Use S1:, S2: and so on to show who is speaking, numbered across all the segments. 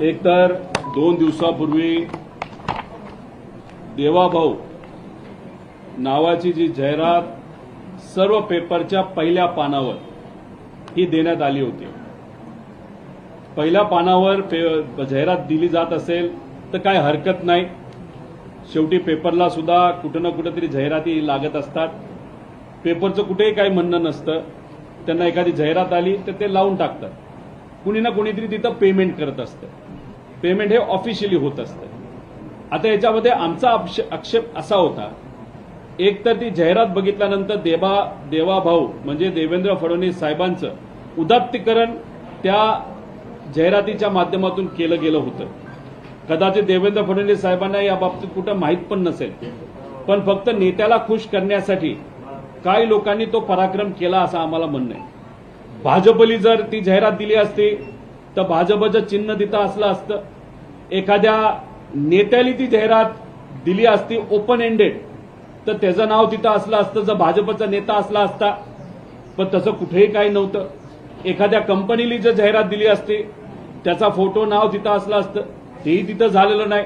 S1: एकतर दोन दिवसापूर्वी देवाभाऊ नावाची जी जाहिरात सर्व पेपरच्या पहिल्या पानावर ही देण्यात आली होती. पहिल्या पानावर पे जाहिरात दिली जात असेल तर काय हरकत नाही. शेवटी पेपरला सुद्धा कुठं ना कुठं तरी जाहिराती लागत असतात. पेपरचं कुठेही काही म्हणणं नसतं. त्यांना एखादी जाहिरात आली तर ते लावून टाकतात. कुणी ना कुणीतरी तिथं पेमेंट करत असतं. पेमेंट हे ऑफिशियली होत असतं. आता याच्यामध्ये आमचा आक्षेप असा होता एक तर ती जाहिरात बघितल्यानंतर देवा भाऊ म्हणजे देवेंद्र फडणवीस साहेबांचं उदात्तीकरण त्या जाहिरातीच्या माध्यमातून केलं गेलं होतं. कदाचित देवेंद्र फडणवीस साहेबांना या बाबतीत कुठं माहीत पण नसेल. पण फक्त नेत्याला खुश करण्यासाठी काही लोकांनी तो पराक्रम केला असं आम्हाला म्हणणं आहे. भाजपली जर ती जाहिरात दिली असती तर भाजपचं चिन्ह तिथं असलं असतं. एखाद्या नेत्याली ती जाहिरात दिली असती ओपन एंडेड तर त्याचं नाव तिथं असलं असतं जर भाजपचा नेता असला असता. पण तसं कुठेही काही नव्हतं. एखाद्या कंपनीली जर जाहिरात दिली असती त्याचा फोटो नाव तिथं असलं असतं. तेही तिथं झालेलं नाही.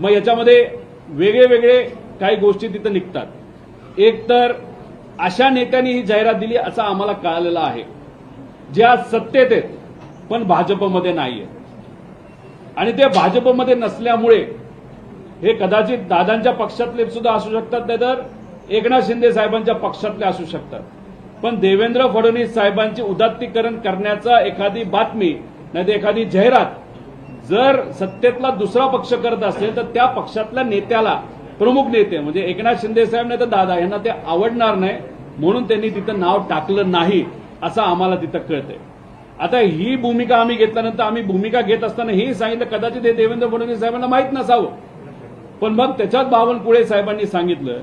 S1: मग याच्यामध्ये वेगळे वेगळे काही गोष्टी तिथं निघतात. एक तर अशा नेत्यांनी ही जाहिरात दिली असं आम्हाला कळालेलं आहे. जे आज सत्तेत आहेत पण भाजपमध्ये नाही आहेत आणि ते भाजपमध्ये नसल्यामुळे हे कदाचित दादांच्या पक्षातले सुद्धा असू शकतात नाही तर एकनाथ शिंदे साहेबांच्या पक्षातले असू शकतात. पण देवेंद्र फडणवीस साहेबांचे उदात्तीकरण करण्याचा एखादी बातमी नाही तर एखादी जाहिरात जर सत्तेतला दुसरा पक्ष करत असेल तर त्या पक्षातल्या नेत्याला प्रमुख नेते म्हणजे एकनाथ शिंदे साहेब नाही तर दादा यांना ते आवडणार नाही म्हणून त्यांनी तिथं नाव टाकलं नाही असं आम्हाला तिथं कळतंय. आता ही भूमिका आम्ही घेतल्यानंतर आम्ही भूमिका घेत असताना हे सांगितलं कदाचित हे देवेंद्र फडणवीस साहेबांना माहीत नसावं. पण मग त्याच्यात बावनकुळे साहेबांनी सांगितलं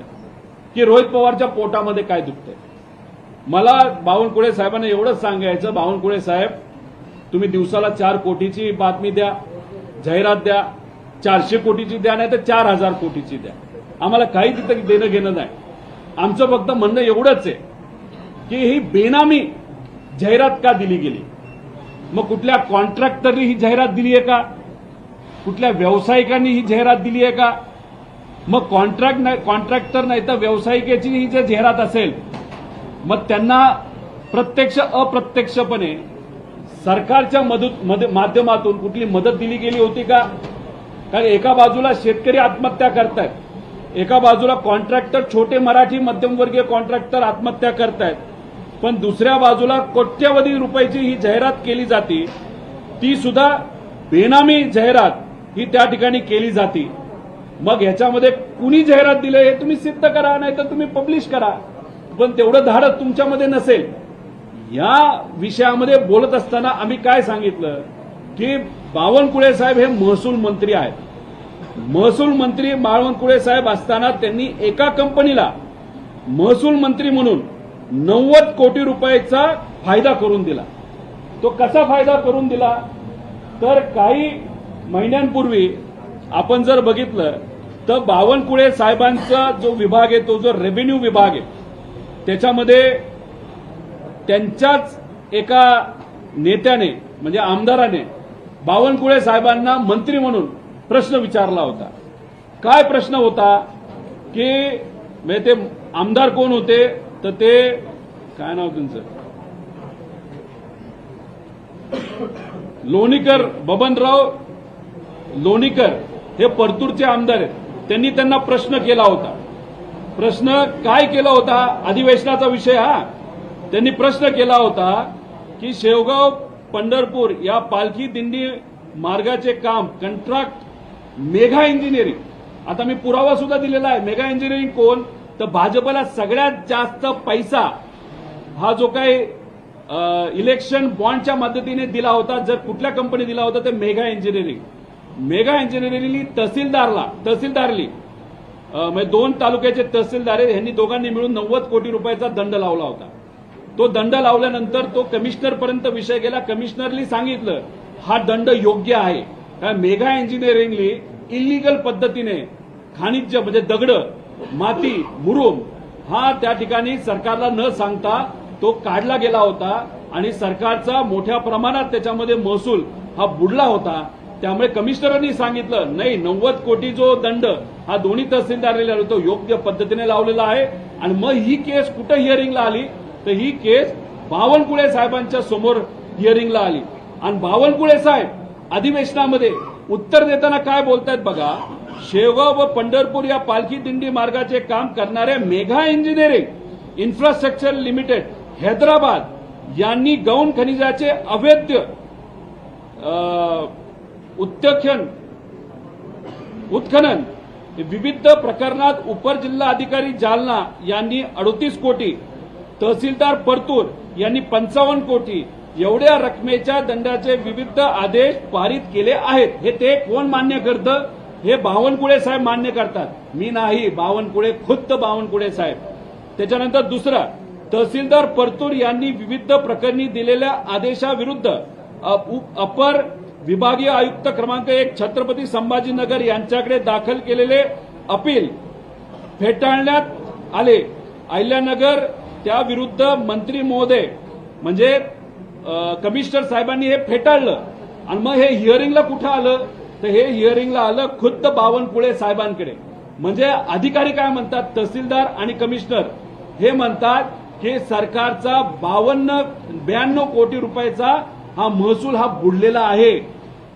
S1: की रोहित पवारच्या पोटामध्ये काय दुखतंय. मला बावनकुळे साहेबांना एवढंच सांगायचं बावनकुळे साहेब तुम्ही दिवसाला चार कोटीची बातमी द्या जाहिरात द्या चारशे कोटीची द्या नाही तर चार हजार कोटीची द्या. आम्हाला काही तिथं देणं घेणं नाही. आमचं फक्त म्हणणं एवढंच आहे की ही बेनामी जाहिरात का दिली गेली? मग कुठल्या कॉन्ट्रॅक्टरनी ही जाहिरात दिली आहे का? कुठल्या व्यावसायिकांनी ही जाहिरात दिली आहे का? मग कॉन्ट्रॅक्ट नाही कॉन्ट्रॅक्टर नाही तर व्यावसायिकाची ही जर जाहिरात असेल मग त्यांना प्रत्यक्ष अप्रत्यक्षपणे सरकारच्या मदत माध्यमातून कुठली मदत दिली गेली होती का? कारण एका बाजूला शेतकरी आत्महत्या करतायत एका बाजूला कॉन्ट्रॅक्टर छोटे मराठी मध्यमवर्गीय कॉन्ट्रॅक्टर आत्महत्या करतायत. पण दुसऱ्या बाजूला कोट्यवधी रुपयाची ही जाहिरात केली जाते ती सुद्धा बेनामी जाहिरात ही त्या ठिकाणी केली जाते. मग ह्याच्यामध्ये कुणी जाहिरात दिली हे तुम्ही सिद्ध करा नाही तर तुम्ही पब्लिश करा. पण तेवढं धाडस तुमच्यामध्ये नसेल. या विषयामध्ये बोलत असताना आम्ही काय सांगितलं की बावनकुळे साहेब हे महसूल मंत्री आहेत. महसूल मंत्री बावनकुळे साहेब असताना त्यांनी एका कंपनीला महसूल मंत्री म्हणून नव्वद कोटी रुपयाचा फायदा करून दिला. तो कसा फायदा करून दिला? तर काही महिन्यांपूर्वी आपण जर बघितलं तर बावनकुळे साहेबांचा जो विभाग आहे तो जो रेव्हेन्यू विभाग आहे त्याच्यामध्ये त्यांच्याच एका नेत्याने म्हणजे आमदाराने बावनकुळे साहेबांना मंत्री म्हणून प्रश्न विचारला होता. काय प्रश्न होता? की म्हणजे ते आमदार कोण होते? तर ते काय नाव तुमचं लोणीकर बबनराव लोणीकर हे परतूरचे आमदार आहेत. त्यांनी त्यांना प्रश्न केला होता. प्रश्न काय केला होता? अधिवेशनाचा विषय हा. त्यांनी प्रश्न केला होता की शेवगाव पंढरपूर या पालखी दिंडी मार्गाचे काम कंट्राक्ट मेघा इंजिनिअरिंग आता मी पुरावा सुद्धा दिलेला आहे. मेगा इंजिनिअरिंग कोण? तर भाजपला सगळ्यात जास्त पैसा हा जो काही इलेक्शन बॉन्डच्या मदतीने दिला होता जर कुठल्या कंपनी दिला होता तर मेगा इंजिनिअरिंग मेगा इंजिनिअरिंगली तहसीलदारला तहसीलदारली म्हणजे दोन तालुक्याचे तहसीलदार आहेत यांनी दोघांनी मिळून नव्वद कोटी रुपयाचा दंड लावला होता. तो दंड लावल्यानंतर तो कमिशनरपर्यंत विषय गेला. कमिशनरली सांगितलं हा दंड योग्य आहे. कारण मेगा इंजिनिअरिंगली इलिगल पद्धतीने खाणिज्य म्हणजे दगड माती मुरुम हा त्या ठिकाणी सरकारला न सांगता तो काढला गेला होता आणि सरकारचा मोठ्या प्रमाणात त्याच्यामध्ये महसूल हा बुडला होता. त्यामुळे कमिशनरांनी सांगितलं नाही नव्वद कोटी जो दंड हा दोन्ही तहसीलदार तो योग्य पद्धतीने लावलेला आहे. आणि मग ही केस कुठं हिअरिंगला आली? तर ही केस बावनकुळे साहेबांच्या समोर हिअरिंगला आली. आणि बावनकुळे साहेब अधिवेशनामध्ये उत्तर देताना काय बोलतायत बघा? शेवगाव व पंढरपूर या पालखी दिंडी मार्गाचे काम करणाऱ्या Megha Engineering Infrastructure Limited Hyderabad यांनी गौण खनिजाचे अवैध उत्तखन उत्खनन विविध प्रकरणात उपर जिल्हा अधिकारी जालना यांनी अडतीस कोटी तहसीलदार परतूर यांनी पंचावन्न कोटी एवढ्या रकमेच्या दंडाचे विविध आदेश पारित केले आहेत. हे ते कोण मान्य करतं? हे बावनकुळे साहेब मान्य करतात. मी नाही बावनकुळे खुद्द बावनकुळे साहेब. त्याच्यानंतर दुसरा तहसीलदार परतूर यांनी विविध प्रकरणी दिलेल्या आदेशाविरुद्ध अप- अपर विभागीय आयुक्त क्रमांक एक छत्रपती संभाजीनगर यांच्याकडे दाखल केलेले अपील फेटाळण्यात आले. अहिल्यानगर त्याविरुद्ध मंत्री महोदय म्हणजे कमिशनर साहेबांनी हे फेटाळलं. आणि मग हे हिअरिंगला कुठं आलं? तर हे हिअरिंगला आलं खुद्द बावनकुळे साहेबांकडे. म्हणजे अधिकारी काय म्हणतात? तहसीलदार आणि कमिशनर हे म्हणतात की सरकारचा बावन्न ब्याण्णव कोटी रुपयाचा हा महसूल हा बुडलेला आहे.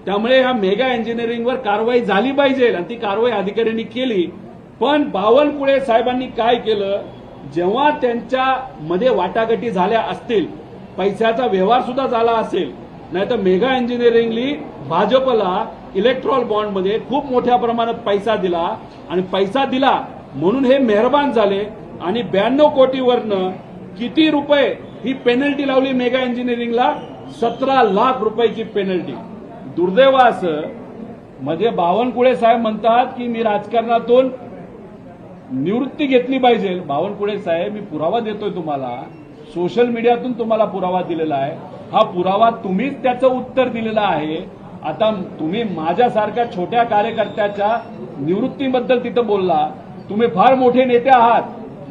S1: त्यामुळे ह्या मेगा इंजिनिअरिंगवर कारवाई झाली पाहिजे आणि ती कारवाई अधिकाऱ्यांनी केली. पण बावनकुळे साहेबांनी काय केलं? जेव्हा त्यांच्या मध्ये वाटाघाटी झाल्या असतील पैशाचा व्यवहार सुद्धा झाला असेल नाही तर मेगा इंजिनिअरिंगली भाजपला इलेक्ट्रॉल बॉन्डमध्ये खूप मोठ्या प्रमाणात पैसा दिला. आणि पैसा दिला म्हणून हे मेहरबान झाले. आणि ब्याण्णव कोटीवरनं किती रुपये ही पेनल्टी लावली मेगा इंजिनिअरिंगला सतरा लाख रुपयाची पेनल्टी दुर्दैव असं मध्ये बावनकुळे साहेब म्हणतात की मी राजकारणातून निवृत्ती घेतली पाहिजे. बावनकुळे साहेब मी पुरावा देतोय तुम्हाला. सोशल मीडियातून तुम्हाला पुरावा दिलेला आहे. हा पुरावा तुम्हीच त्याचं उत्तर दिलेलं आहे. आता तुम्ही माझ्यासारख्या छोट्या कार्यकर्त्याच्या निवृत्तीबद्दल तिथं बोलला. तुम्ही फार मोठे नेते आहात.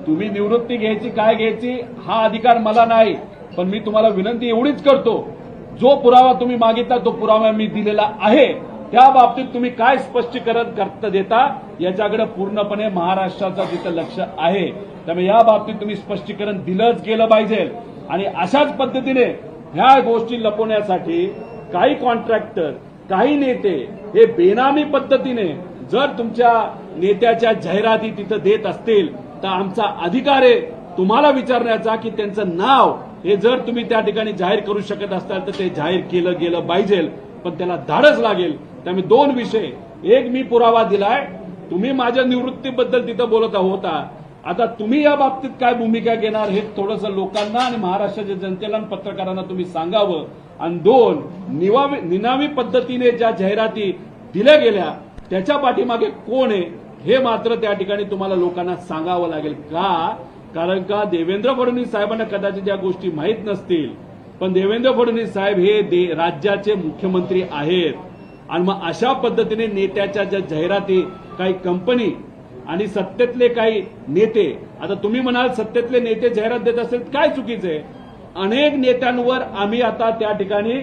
S1: तुम्ही निवृत्ती घ्यायची काय घ्यायची हा अधिकार मला नाही. पण मी तुम्हाला विनंती एवढीच करतो. जो पुरावा तुम्ही मागितला तो पुरावा मी दिलेला आहे. त्या बाबतीत तुम्ही काय स्पष्टीकरण करता देता याच्याकडे पूर्णपणे महाराष्ट्राचं तिथं लक्ष आहे. त्यामुळे या बाबतीत तुम्ही स्पष्टीकरण दिलंच गेलं पाहिजे. आणि अशाच पद्धतीने ह्या गोष्टी लपवण्यासाठी काही कॉन्ट्रॅक्टर काही नेते हे बेनामी पद्धतीने जर तुमच्या नेत्याच्या जाहिराती तिथं देत असतील तर आमचा अधिकार आहे तुम्हाला विचारण्याचा की त्यांचं नाव हे जर तुम्ही त्या ठिकाणी जाहीर करू शकत असाल तर ते जाहीर केलं गेलं पाहिजे पण त्याला धाडच लागेल. त्यामुळे दोन विषय. एक मी पुरावा दिलाय. तुम्ही माझ्या निवृत्तीबद्दल तिथं बोलत होता आता तुम्ही या बाबतीत काय भूमिका घेणार हे थोडंसं लोकांना आणि महाराष्ट्राच्या जनतेला आणि पत्रकारांना तुम्ही सांगावं. आणि दोन निवावी निनावी पद्धतीने ज्या जाहिराती दिल्या गेल्या त्याच्या पाठीमागे कोण आहे हे मात्र त्या ठिकाणी तुम्हाला लोकांना सांगावं लागेल का? कारण का देवेंद्र फडणवीस साहेबांना कदाचित या गोष्टी माहीत नसतील पण देवेंद्र फडणवीस साहेब हे दे- राज्याचे मुख्यमंत्री आहेत. आणि मग अशा पद्धतीने नेत्याच्या ज्या जाहिराती काही कंपनी आणि सत्तेतले काही नेते आता तुम्ही म्हणाल सत्तेतले नेते जाहिरात देत असेल काय चुकीचं आहे? अनेक नेत्यांवर आम्ही आता त्या ठिकाणी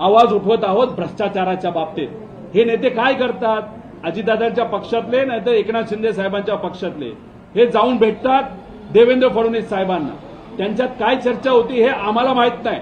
S1: आवाज उठवत आहोत भ्रष्टाचाराच्या बाबतीत. हे नेते काय करतात? अजितदादांच्या पक्षातले नाहीतर एकनाथ शिंदे साहेबांच्या पक्षातले. हे जाऊन भेटतात देवेंद्र फडणवीस साहेबांना. त्यांच्यात काय चर्चा होती हे आम्हाला माहीत नाही.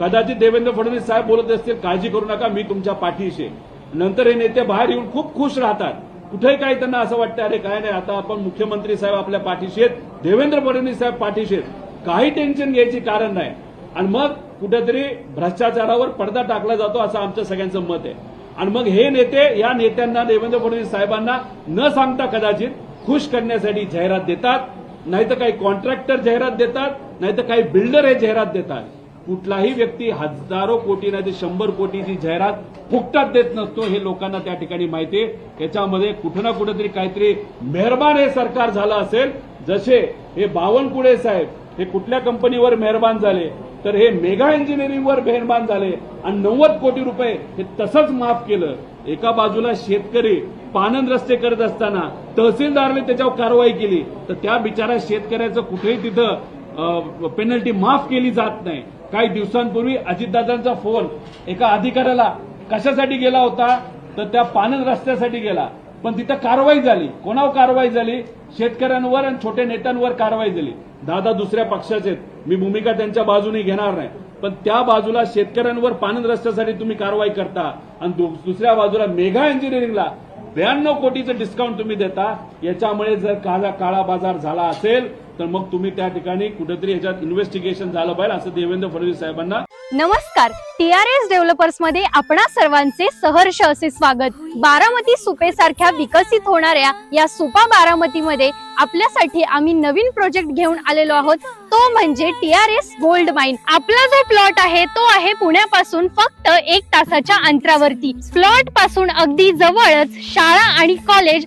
S1: कदाचित देवेंद्र फडणवीस साहेब बोलत असतील काळजी करू नका मी तुमच्या पाठीशी नंतर हे नेते बाहेर येऊन खूप खुश राहतात. कुठेही काही त्यांना असं वाटतं अरे काय नाही आता आपण मुख्यमंत्री साहेब आपल्या पाठीशी आहेत देवेंद्र फडणवीस साहेब पाठीशी आहेत. काही टेन्शन घ्यायची कारण नाही. आणि मग कुठेतरी भ्रष्टाचारावर पडदा टाकला जातो असं आमचं सगळ्यांचं मत आहे. आणि मग हे नेते या नेत्यांना देवेंद्र फडणवीस साहेबांना न सांगता कदाचित खुश करण्यासाठी जाहिरात देतात. नाहीतर काही कॉन्ट्रॅक्टर जाहिरात देतात नाहीतर काही बिल्डर हे जाहिरात देतात. कुठलाही व्यक्ती हजारो कोटी नाही ते शंभर कोटीची जाहिरात फुकटात देत नसतो हे लोकांना त्या ठिकाणी माहिती आहे. याच्यामध्ये कुठं ना कुठेतरी काहीतरी मेहरबान हे सरकार झालं असेल. जसे हे बावनकुळे साहेब हे कुठल्या कंपनीवर मेहरबान झाले तर हे मेगा इंजिनिअरिंगवर मेहरबान झाले आणि नव्वद कोटी रुपये हे तसंच माफ केलं. एका बाजूला शेतकरी पानंद रस्ते करत असताना तहसीलदारने त्याच्यावर कारवाई केली तर त्या बिचारा शेतकऱ्याचं कुठेही तिथं पेनल्टी माफ केली जात नाही. काही दिवसांपूर्वी अजितदादांचा फोन एका अधिकाऱ्याला कशासाठी गेला होता? तर त्या पानन रस्त्यासाठी गेला. पण तिथं कारवाई झाली. कोणावर कारवाई झाली? शेतकऱ्यांवर आणि छोट्या नेत्यांवर कारवाई झाली. दादा दुसऱ्या पक्षाचे आहेत. मी भूमिका त्यांच्या बाजूने घेणार नाही. पण त्या बाजूला शेतकऱ्यांवर पानन रस्त्यासाठी तुम्ही कारवाई करता आणि दु- दुसऱ्या बाजूला मेघा इंजिनिअरिंगला ब्याण्णव कोटीचं डिस्काउंट तुम्ही देता. याच्यामुळे जर काळा काळा बाजार झाला असेल तर मग तुम्ही त्या ठिकाणी कुठेतरी ह्याच्यात इन्व्हेस्टिगेशन झालं पाहिजे असं देवेंद्र फडणवीस साहेबांना
S2: नमस्कार. टी आर एस डेव्हलपर्समध्ये आपणा सर्वांचे सहर्ष असे स्वागत. बारामती सुपे सारख्या विकसित होणाऱ्या या सुपा बारामती मध्ये आपल्यासाठी आम्ही नवीन प्रोजेक्ट घेऊन आलेलो आहोत. तो म्हणजे T R S gold mine आपला जो प्लॉट आहे तो आहे पुण्यापासून फक्त एक तासाच्या अंतरावरती. प्लॉटपासून अगदी जवळच शाळा आणि college